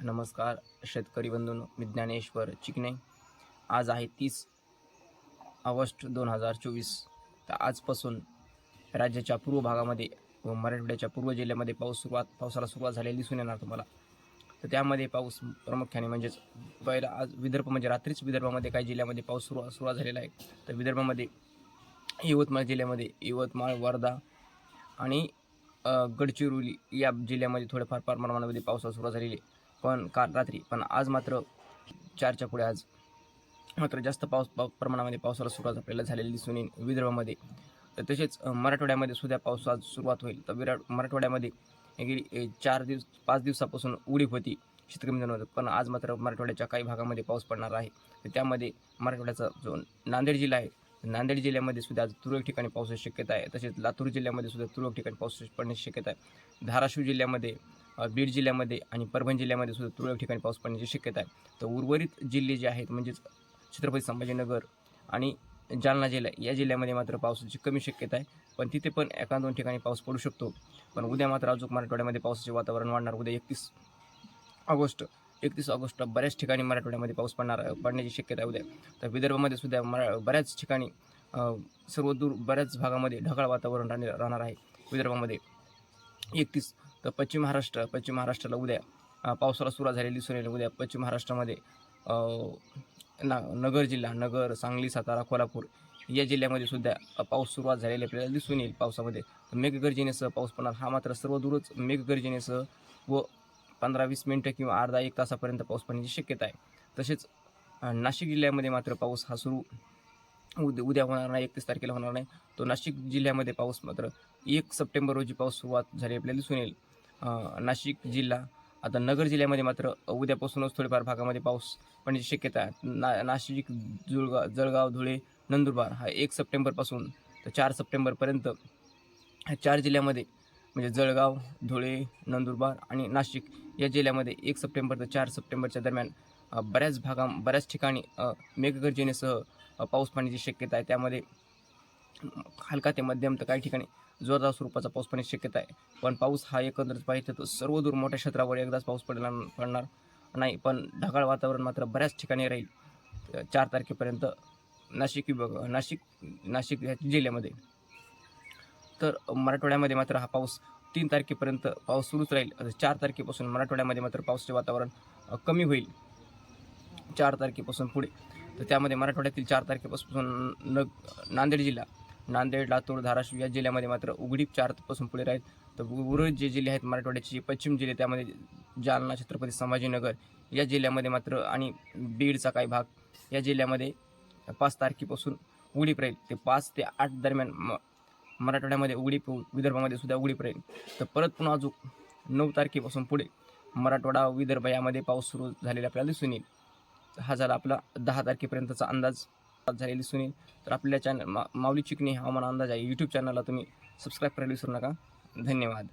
नमस्कार शेतकरी बंधून मी ज्ञानेश्वर चिकणे आज आहे तीस ऑगस्ट दोन हजार चोवीस. तर आजपासून राज्याच्या पूर्व भागामध्ये व मराठवाड्याच्या पूर्व जिल्ह्यामध्ये पाऊस सुरुवात पावसाला सुरुवात झालेली दिसून येणार तुम्हाला. तर त्यामध्ये पाऊस प्रामुख्याने म्हणजेच पहिला आज विदर्भ म्हणजे रात्रीच विदर्भामध्ये काही जिल्ह्यामध्ये पाऊस सुरुवात सुरुवात झालेला आहे. तर विदर्भामध्ये यवतमाळ जिल्ह्यामध्ये यवतमाळ वर्धा आणि गडचिरोली या जिल्ह्यामध्ये थोड्याफार फार प्रमाणामध्ये पावसाला सुरुवात झालेली आहे. पण काल रात्री पण आज मात्र चारच्या पुढे आज मात्र जास्त पाऊस पाव प्रमाणामध्ये पावसाला सुरुवात आपल्याला झालेली दिसून येईल विदर्भामध्ये. तर तसेच मराठवाड्यामध्ये सुद्धा पाऊस आज सुरुवात होईल. तर विराट मराठवाड्यामध्ये गेली चार दिवस पाच दिवसापासून उडीप होती शेतकरी मित्रांनो. पण आज मात्र मराठवाड्याच्या काही भागामध्ये पाऊस पडणार आहे. तर त्यामध्ये मराठवाड्याचा जो नांदेड जिल्हा आहे नांदेड जिल्ह्यामध्ये सुद्धा आज तुरळक ठिकाणी पावसाची शक्यता आहे. तसेच लातूर जिल्ह्यामध्ये सुद्धा तुरळक ठिकाणी पाऊस पडण्याची शक्यता आहे. धाराशिव जिल्ह्यामध्ये बीड जिल्ह्यामध्ये आणि परभणी जिल्ह्यामध्ये सुद्धा तुरळक ठिकाणी पाऊस पडण्याची शक्यता आहे. तर उर्वरित जिल्हे जे आहेत म्हणजेच छत्रपती संभाजीनगर आणि जालना जिल्हा या जिल्ह्यामध्ये मात्र पावसाची कमी शक्यता आहे. पण तिथे पण एका दोन ठिकाणी पाऊस पडू शकतो. पण उद्या मात्र अजून मराठवाड्यामध्ये पावसाचे वातावरण वाढणार. उद्या एकतीस ऑगस्ट एकतीस ऑगस्ट बऱ्याच ठिकाणी मराठवाड्यामध्ये पाऊस पडणार पडण्याची शक्यता आहे उद्या. तर विदर्भामध्ये सुद्धा मरा बऱ्याच ठिकाणी सर्व दूर बऱ्याच भागामध्ये ढगाळ वातावरण राहणार आहे विदर्भामध्ये. एकतीस. तर पश्चिम महाराष्ट्र पश्चिम महाराष्ट्राला उद्या पावसाला सुरुवात झालेली दिसून येईल उद्या पश्चिम महाराष्ट्रामध्ये ना नगर जिल्हा नगर सांगली सातारा कोल्हापूर या जिल्ह्यामध्ये सुद्धा पाऊस सुरुवात झालेली आपल्याला दिसून येईल पावसामध्ये. मेघगर्जनेसह पाऊस पडणार. हा मात्र सर्व दूरच मेघगर्जनेसह व पंधरा वीस मिनटं किंवा अर्धा एक तासापर्यंत पाऊस पडण्याची शक्यता आहे. तसेच नाशिक जिल्ह्यामध्ये मात्र पाऊस हा सुरू उद्या उद्या होणार नाही एकतीस तारखेला होणार नाही. तो नाशिक जिल्ह्यामध्ये पाऊस मात्र एक सप्टेंबर रोजी पाऊस सुरुवात झाली आपल्याला दिसून येईल. नाशिक जिल्हा आता नगर जिल्ह्यामध्ये मात्र उद्यापासूनच थोडेफार भागामध्ये पाऊस पडण्याची शक्यता आहे. ना नाशिक जुळगाव जळगाव धुळे नंदुरबार हा एक सप्टेंबरपासून तर चार सप्टेंबरपर्यंत ह्या चार जिल्ह्यामध्ये म्हणजे जळगाव धुळे नंदुरबार आणि नाशिक या जिल्ह्यामध्ये एक सप्टेंबर ते चार सप्टेंबरच्या दरम्यान बऱ्याच भागा बऱ्याच ठिकाणी मेघगर्जनेसह पाऊस पाण्याची शक्यता आहे. त्यामध्ये हलका ते मध्यम तर काही ठिकाणी जोरदार स्वरूपाचा पाऊस पडण्याची शक्यता आहे. पण पाऊस हा एकंदरीत पाहिजे तर सर्व दूर मोठ्या क्षेत्रावर एकदाच पाऊस पडणार पडणार नाही. पण ढगाळ वातावरण मात्र बऱ्याच ठिकाणी राहील. चार तारखेपर्यंत नाशिक विभाग नाशिक नाशिक या जिल्ह्यामध्ये. तर मराठवाड्यामध्ये मात्र हा पाऊस तीन तारखेपर्यंत पाऊस सुरूच राहील. चार तारखेपासून मराठवाड्यामध्ये मात्र पावसाचे वातावरण कमी होईल. चार तारखेपासून पुढे. तर त्यामध्ये मराठवाड्यातील चार तारखेपासून न नांदेड जिल्हा नांदेड लातूर धाराशिव या जिल्ह्यामध्ये मात्र उघडीप चारपासून पुढे राहील. तर उर्वरित जे जिल्हे आहेत मराठवाड्याचे पश्चिम जिल्हे त्यामध्ये जालना छत्रपती संभाजीनगर या जिल्ह्यामध्ये मात्र आणि बीडचा काही भाग या जिल्ह्यामध्ये पाच तारखेपासून उघडीप राहील. ते पाच ते आठ दरम्यान म मराठवाड्यामध्ये उघडीप विदर्भामध्ये सुद्धा उघडीप राहील. तर परत पुन्हा अजून नऊ तारखेपासून पुढे मराठवाडा विदर्भ यामध्ये पाऊस सुरू झालेला आपल्याला दिसून येईल. हा झाला आपला दहा तारखेपर्यंतचा अंदाज. झालेला दिसून येईल तर आपल्या चॅनल मा माऊली चिकणी हवामान अंदाज आहे. यूट्यूब चॅनलला तुम्ही सबस्क्राईब करायला विसरू नका. धन्यवाद.